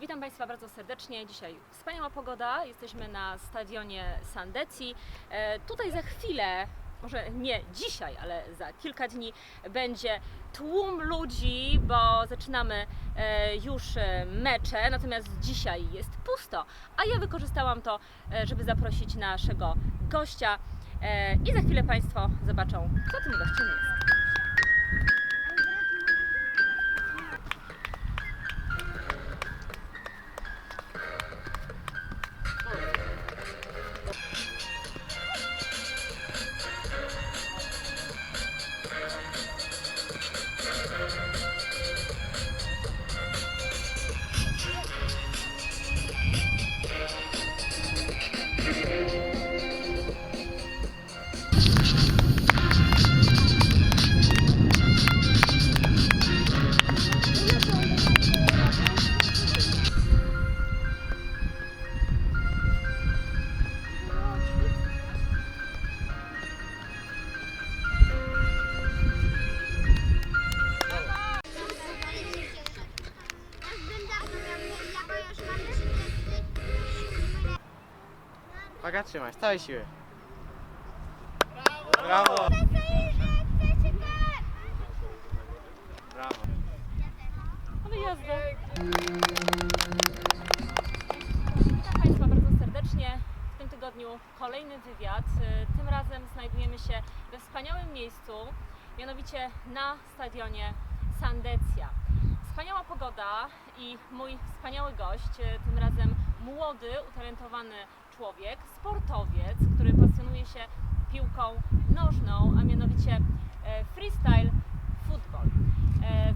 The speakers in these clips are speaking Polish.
Witam Państwa bardzo serdecznie. Dzisiaj wspaniała pogoda. Jesteśmy na stadionie Sandecji. E, tutaj za chwilę, może nie dzisiaj, ale za kilka dni będzie tłum ludzi, bo zaczynamy e, już e, mecze, natomiast dzisiaj jest pusto. A ja wykorzystałam to, żeby zaprosić naszego gościa i za chwilę Państwo zobaczą, kto tym gościem jest. Uwaga, trzymaj, z całej siły. Brawo! Brawo. Ale jazda. Witam Państwa bardzo serdecznie. W tym tygodniu kolejny wywiad. Tym razem znajdujemy się we wspaniałym miejscu, mianowicie na stadionie Sandecja. Wspaniała pogoda i mój wspaniały gość, tym razem młody, utalentowany człowiek, sportowiec, który pasjonuje się piłką nożną, a mianowicie e, freestyle football.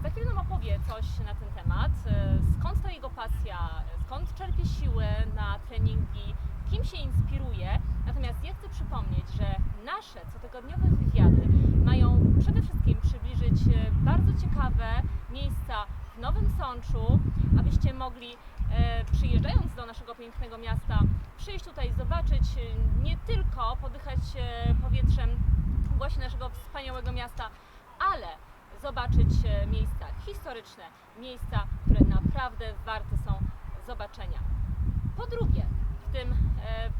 Za chwilę nam opowie coś na ten temat. E, Skąd to jego pasja, skąd czerpie siłę na treningi, kim się inspiruje. Natomiast ja chcę przypomnieć, że nasze cotygodniowe wywiady mają przede wszystkim przybliżyć e, bardzo ciekawe miejsca w Nowym Sączu, abyście mogli e, przyjeżdżając do naszego pięknego miasta przyjść tutaj, zobaczyć, e, nie tylko podychać e, powietrzem właśnie naszego wspaniałego miasta, ale zobaczyć miejsca historyczne, miejsca, które naprawdę warte są zobaczenia. Po drugie, w tym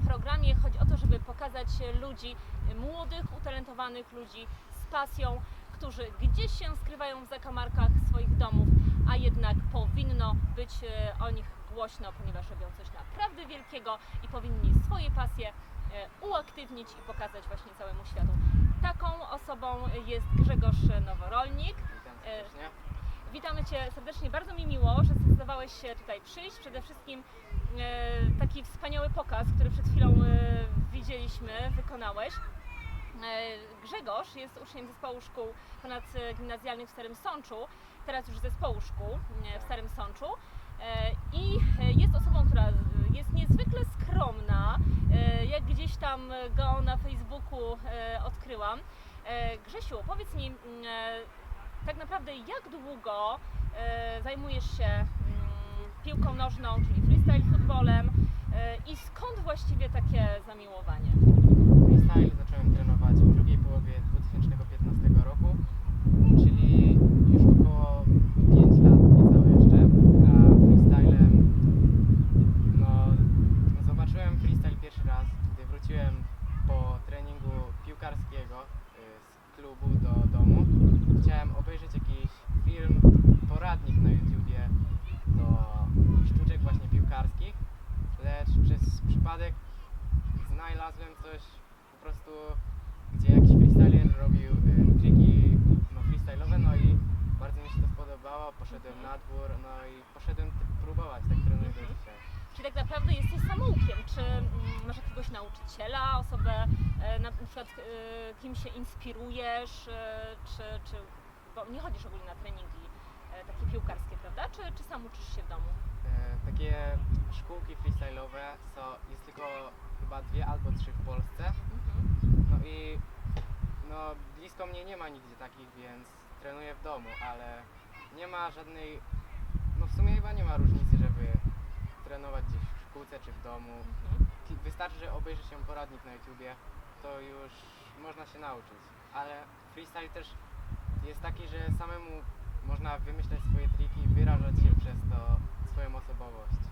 programie chodzi o to, żeby pokazać ludzi, młodych, utalentowanych ludzi z pasją, którzy gdzieś się skrywają w zakamarkach swoich domów, a jednak powinno być e, o nich głośno, ponieważ robią coś naprawdę wielkiego i powinni swoje pasje e, uaktywnić i pokazać właśnie całemu światu. Taką osobą jest Grzegorz Noworolnik. Witam serdecznie. Witamy Cię serdecznie, bardzo mi miło, że zdecydowałeś się tutaj przyjść. Przede wszystkim e, taki wspaniały pokaz, który przed chwilą e, widzieliśmy, wykonałeś. E, Grzegorz jest uczniem zespołu szkół ponadgimnazjalnych w Starym Sączu, teraz już zespołu szkół e, w Starym Sączu. E, I e, jest osobą, która jest niezwykle skromna. Jak gdzieś tam go na Facebooku odkryłam. Grzesiu, powiedz mi, mm, tak naprawdę jak długo zajmujesz się mm, piłką nożną, czyli freestyle footballem e, i skąd właściwie takie zamiłowanie? Freestyle zacząłem trenować w drugiej połowie 2015 roku, czyli już około 5 lat, niecałe jeszcze. A freestylem, no, no zobaczyłem freestyle pierwszy raz, gdy wróciłem po treningu piłkarskiego y, z klubu do domu. Chciałem obejrzeć jakiś film, poradnik na YouTubie do sztuczek właśnie piłkarskich, lecz przez przypadek znalazłem coś po prostu, gdzie jakiś freestyler robił y, triki no, freestyle'owe, no i bardzo mi się to spodobało, poszedłem na dwór, no i poszedłem próbować, tak trenuję do dzisiaj. Czyli tak naprawdę jesteś samoukiem. Czy mm, masz jakiegoś nauczyciela, na, przykład e, kim się inspirujesz, e, czy, czy bo nie chodzisz ogólnie na treningi e, takie piłkarskie, prawda? Czy, czy sam uczysz się w domu? E, takie szkółki freestyle'owe są, jest tylko chyba dwie albo trzy w Polsce, Mhm. no i no blisko mnie nie ma nigdzie takich, więc trenuję w domu, ale nie ma żadnej, no w sumie chyba nie ma różnicy, żeby trenować gdzieś w szkółce czy w domu. Mhm. Wystarczy, że obejrzy się poradnik na YouTubie, to już można się nauczyć. Ale freestyle też jest taki, że samemu można wymyślać swoje triki, wyrażać się przez to swoją osobowość.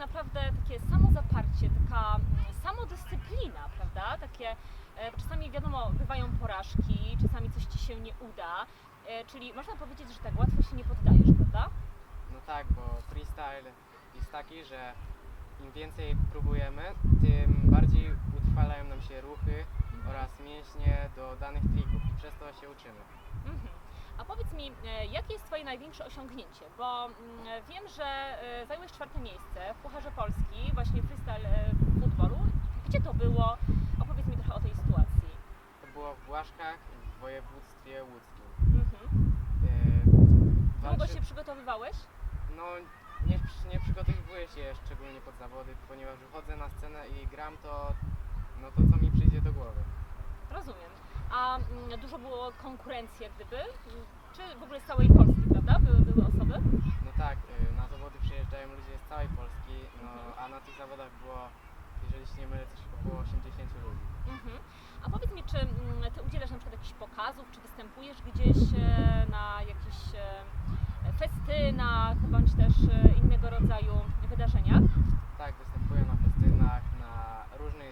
naprawdę takie samozaparcie, taka mm, samodyscyplina, prawda? Takie, e, czasami wiadomo, bywają porażki, czasami coś Ci się nie uda, e, czyli można powiedzieć, że tak łatwo się nie poddajesz, prawda? No tak, bo freestyle jest taki, że im więcej próbujemy, tym bardziej utrwalają nam się ruchy oraz mięśnie do danych trików i przez to się uczymy. Mhm. A powiedz mi, e, jakie jest Twoje największe osiągnięcie? Bo mm, wiem, że e, zająłeś czwarte miejsce w Pucharze Polski, właśnie freestyle e, futbolu. Gdzie to było? Opowiedz mi trochę o tej sytuacji. To było w Błaszkach w województwie łódzkim. Mhm. Yy, Długo walczy- się przygotowywałeś? No, nie, nie przygotowuję się szczególnie pod zawody, ponieważ wychodzę na scenę i gram to, no to co mi przyjdzie do głowy. Rozumiem. A mm, dużo było konkurencji jak gdyby? Czy w ogóle z całej Polski, prawda? Były, były osoby? No tak, y, na zawody przyjeżdżają ludzie z całej Polski, no, a na tych zawodach było, jeżeli się nie mylę, coś około 80 ludzi. Mhm. A powiedz mi, czy mm, Ty udzielasz na przykład jakichś pokazów, czy występujesz gdzieś e, na jakichś e, festynach, bądź też e, innego rodzaju wydarzeniach? Tak, występuję na festynach, na różnych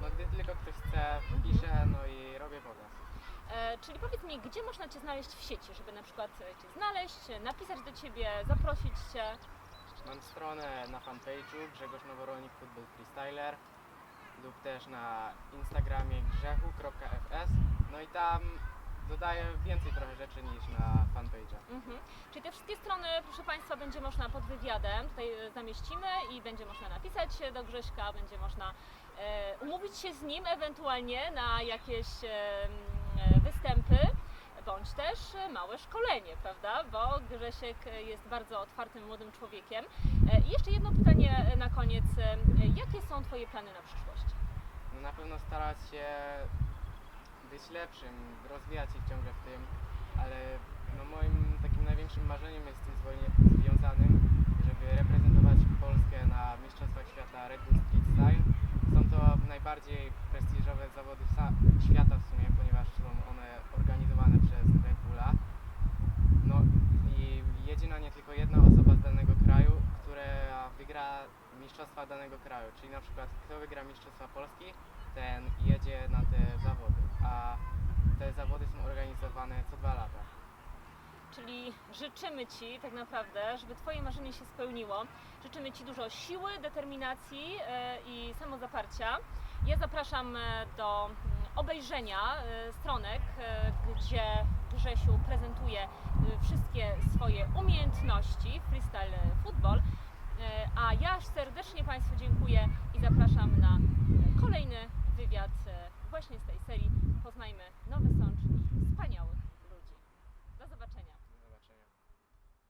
No gdy tylko ktoś chce, piszę, no i robię pokaz. E, czyli powiedz mi, gdzie można Cię znaleźć w sieci, żeby na przykład e, Cię znaleźć, e, napisać do Ciebie, zaprosić Cię? Mam stronę na fanpage'u Grzegorz Noworonik Football Freestyler lub też na Instagramie grzechu.fs no i tam dodaję więcej trochę rzeczy niż na fanpage'a. Mhm. Czyli te wszystkie strony, proszę Państwa, będzie można pod wywiadem tutaj e, zamieścimy i będzie można napisać się do Grześka, będzie można umówić się z nim ewentualnie na jakieś e, występy, bądź też e, małe szkolenie, prawda? Bo Grzesiek e, jest bardzo otwartym młodym człowiekiem. E, I jeszcze jedno pytanie e, na koniec. E, Jakie są Twoje plany na przyszłość? No na pewno starać się być lepszym, rozwijać się ciągle w tym, ale no moim takim największym marzeniem jest z tym zwolnie- związanym, żeby reprezentować Polskę na Mistrzostwach Świata Red Bull Street Style. Są to najbardziej prestiżowe zawody sa- świata w sumie, ponieważ są one organizowane przez Red Bulla. No i jedzie na nie tylko jedna osoba z danego kraju, która wygra mistrzostwa danego kraju. Czyli na przykład kto wygra mistrzostwa Polski, ten jedzie na te zawody. A te zawody są organizowane co dwa lata. Czyli życzymy Ci tak naprawdę, żeby Twoje marzenie się spełniło. Życzymy Ci dużo siły, determinacji e, i samozaparcia. Ja zapraszam e, do obejrzenia e, stronek, gdzie Grzesiu prezentuje wszystkie swoje umiejętności freestyle football. E, A ja serdecznie Państwu dziękuję i zapraszam na kolejny wywiad e, właśnie z tej serii Poznajmy Nowy Sącz i